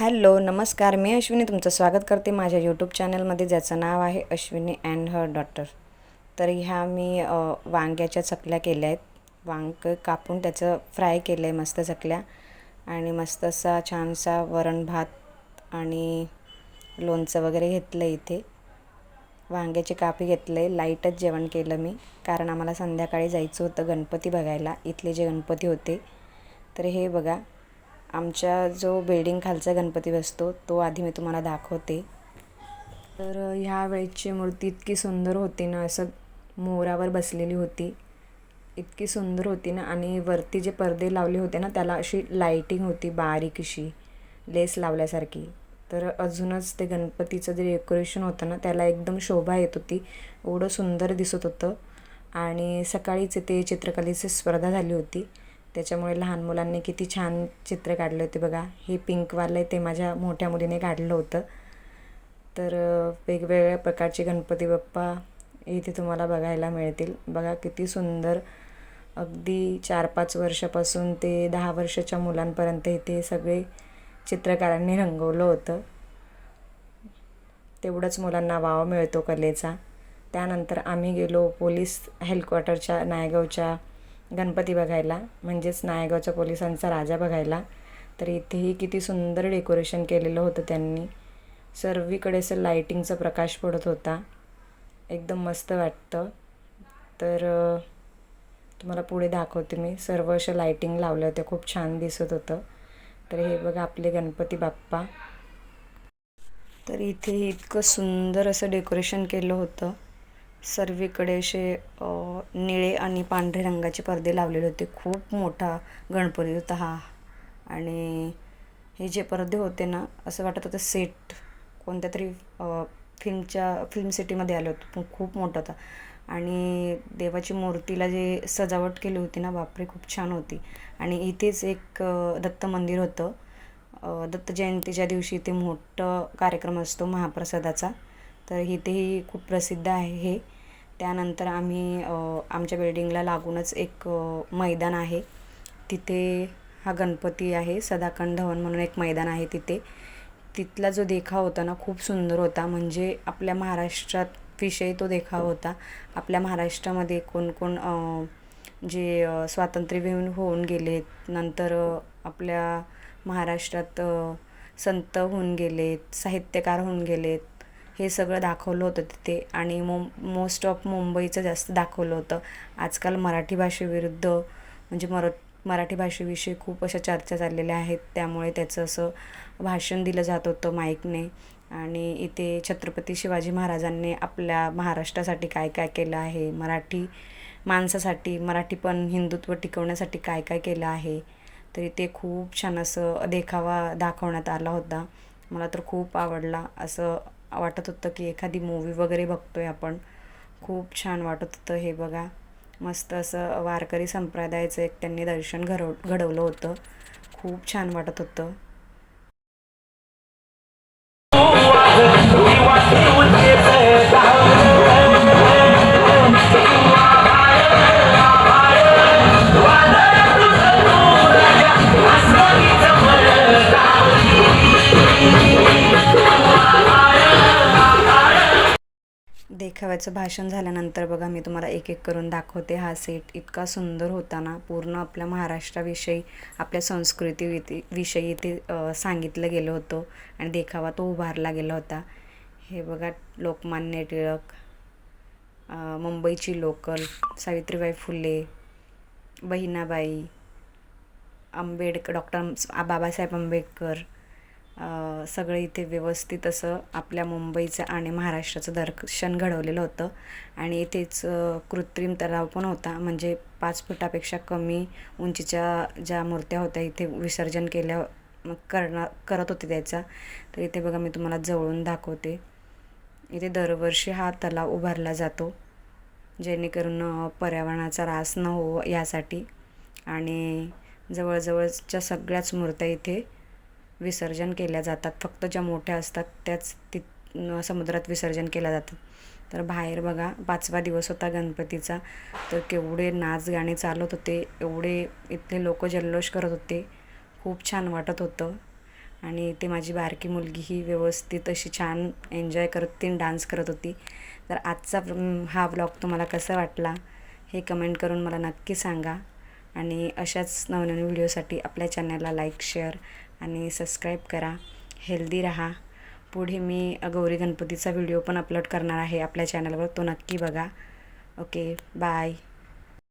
Hello नमस्कार. मी अश्विनी तुमचं स्वागत करते माझ्या यूट्यूब चॅनलमध्ये ज्याचं नाव आहे अश्विनी अँड हर डॉटर तर ह्या मी वांग्याच्या चकल्या केल्या आहेत. वांग कापून त्याचं फ्राय केलं आहे मस्त चकल्या. आणि मस्त असा छानसा वरण भात आणि लोणचं वगैरे घेतलं आहे इथे. वांग्याची कापी घेतलं आहे लाईटच जेवण केलं मी. कारण आम्हाला संध्याकाळी जायचं होतं गणपती बघायला. इथले जे गणपती होते. तर हे बघा. आमच्या जो बिल्डिंग खालचा गणपती बसतो तो आधी मी तुम्हाला दाखवते. तर ह्या वेळेची मूर्ती इतकी सुंदर होती ना असं मोरावर बसलेली होती. इतकी सुंदर होती ना आणि वरती जे पडदे लावले होते ना त्याला अशी लाईटिंग होती बारीकशी लेस लावल्यासारखी. तर अजूनच ते गणपतीचं जे डेकोरेशन होतं ना त्याला एकदम शोभा येत होती. एवढं सुंदर दिसत होतं. आणि सकाळीच ते चित्रकलेची स्पर्धा झाली होती. त्याच्यामुळे लहान मुलांनी किती छान चित्र काढले होते बघा. हे पिंकवालं आहे ते माझ्या मोठ्या मुलीने काढलं होतं. तर वेगवेगळ्या प्रकारचे गणपती बाप्पा इथे तुम्हाला बघायला मिळतील. बघा किती सुंदर. अगदी चार पाच वर्षापासून ते दहा वर्षाच्या मुलांपर्यंत इथे सगळे चित्रकारांनी रंगवलं होतं. तेवढंच मुलांना वाव मिळतो कलेचा. त्यानंतर आम्ही गेलो पोलीस हेडक्वार्टरच्या नायगावच्या गणपती बघायला म्हणजेच नायगावच्या पोलिसांचा राजा बघायला. तर इथेही किती सुंदर डेकोरेशन केलेलं होतं त्यांनी. सर्वीकडे असं लाईटिंगचा प्रकाश पडत होता. एकदम मस्त वाटतं. तर तुम्हाला पुढे दाखवते मी. सर्व अशा लाईटिंग लावल्या होत्या. खूप छान दिसत होतं. तर हे बघा आपले गणपती बाप्पा. तर इथे इतकं सुंदर असं डेकोरेशन केलं होतं. सर्वीकडे असे निळे आणि पांढरे रंगाचे पडदे लावलेले होते. खूप मोठा गणपती होता हा. आणि हे जे पडदे होते ना असं वाटत होतं सेट कोणत्या तरी फिल्मच्या फिल्म सिटीमध्ये आलं होतं. खूप मोठा होता. आणि देवाची मूर्तीला जे सजावट केली होती ना बापरे खूप छान होती. आणि इथेच एक दत्त मंदिर होतं. दत्त जयंतीच्या दिवशी इथे मोठं कार्यक्रम असतो महाप्रसादाचा. तर इथेही खूप प्रसिद्ध आहे हे. त्यानंतर आम्ही आमच्या बिल्डिंगला लागूनच एक मैदान आहे. तिथे हा गणपती आहे सदाखंड धवन म्हणून एक मैदान आहे तिथे. तिथला जो देखाव होता ना खूप सुंदर होता. म्हणजे आपल्या महाराष्ट्रात विषयी तो देखाव होता. आपल्या महाराष्ट्रामध्ये कोणकोण जे अ, स्वातंत्र्यवीर होऊन गेलेत नंतर आपल्या महाराष्ट्रात संत होऊन गेलेत साहित्यकार होऊन गेलेत हे सगळं दाखवलं होतं तिथे आणि मो मोस्ट ऑफ मुंबईचं जास्त दाखवलं होतं. आजकाल मराठी भाषेविरुद्ध म्हणजे मर मराठी भाषेविषयी खूप अशा चर्चा चाललेल्या आहेत. त्यामुळे त्याचं असं भाषण दिलं जात होतं माईकने. आणि इथे छत्रपती शिवाजी महाराजांनी आपल्या महाराष्ट्रासाठी काय काय केलं आहे? मराठी माणसासाठी मराठी पण हिंदुत्व टिकवण्यासाठी काय काय केलं आहे? तर इथे खूप छान असं देखावा दाखवण्यात आला होता. मला तर खूप आवडला असं वाटत होतं की एखादी मूवी वगैरे बघतोय आपण. खूप छान वाटत होतं हे बघा. मस्त असं वारकरी संप्रदायाचं एक त्यांनी दर्शन घडव घडवलं होतं. खूप छान वाटत होतं. ठेवायचं भाषण झाल्यानंतर बघा मी तुम्हाला एक एक करून दाखवते. हा सेट इतका सुंदर होता ना. पूर्ण आपल्या महाराष्ट्राविषयी आपल्या संस्कृती विती- विषयी ते सांगितलं गेलं होतं आणि देखावा तो उभारला गेला होता. हे बघा लोकमान्य टिळक मुंबईची लोकल सावित्रीबाई फुले बहिणाबाई आंबेडकर डॉक्टर बाबासाहेब आंबेडकर सगळं इथे व्यवस्थित असं आपल्या मुंबईचं आणि महाराष्ट्राचं दर्शन घडवलेलं होतं. आणि इथेच कृत्रिम तलाव पण होता. म्हणजे पाच फुटापेक्षा कमी उंचीच्या ज्या मूर्त्या होत्या इथे विसर्जन केल्या करणार करत होते त्याचा. तर इथे बघा मी तुम्हाला जवळून दाखवते. इथे दरवर्षी हा तलाव उभारला जातो जेणेकरून पर्यावरणाचा ऱ्हास न हो यासाठी. आणि जवळजवळच्या सगळ्याच मूर्त्या इथे विसर्जन केल्या जातात. फक्त ज्या मोठ्या असतात त्याच ति समुद्रात विसर्जन केल्या जातात तर बाहेर बघा पाचवा दिवस होता गणपतीचा. तर केवढे नाच गाणे चालत होते एवढे इथले लोक जल्लोष करत होते. खूप छान वाटत होतं. आणि ते माझी बारकी मुलगी ही व्यवस्थित अशी छान एन्जॉय करत ती डान्स करत होती. तर आजचा हा ब्लॉग तुम्हाला कसा वाटला हे कमेंट करून मला नक्की सांगा. आणि अशाच नवनवीन व्हिडिओसाठी आपल्या चॅनलला लाईक शेअर आणि सबस्क्राईब करा. हेल्दी राहा. पुढे मी गौरी गणपतीचा व्हिडिओ पण अपलोड करणार आहे आपल्या चॅनलवर तो नक्की बघा. Okay bye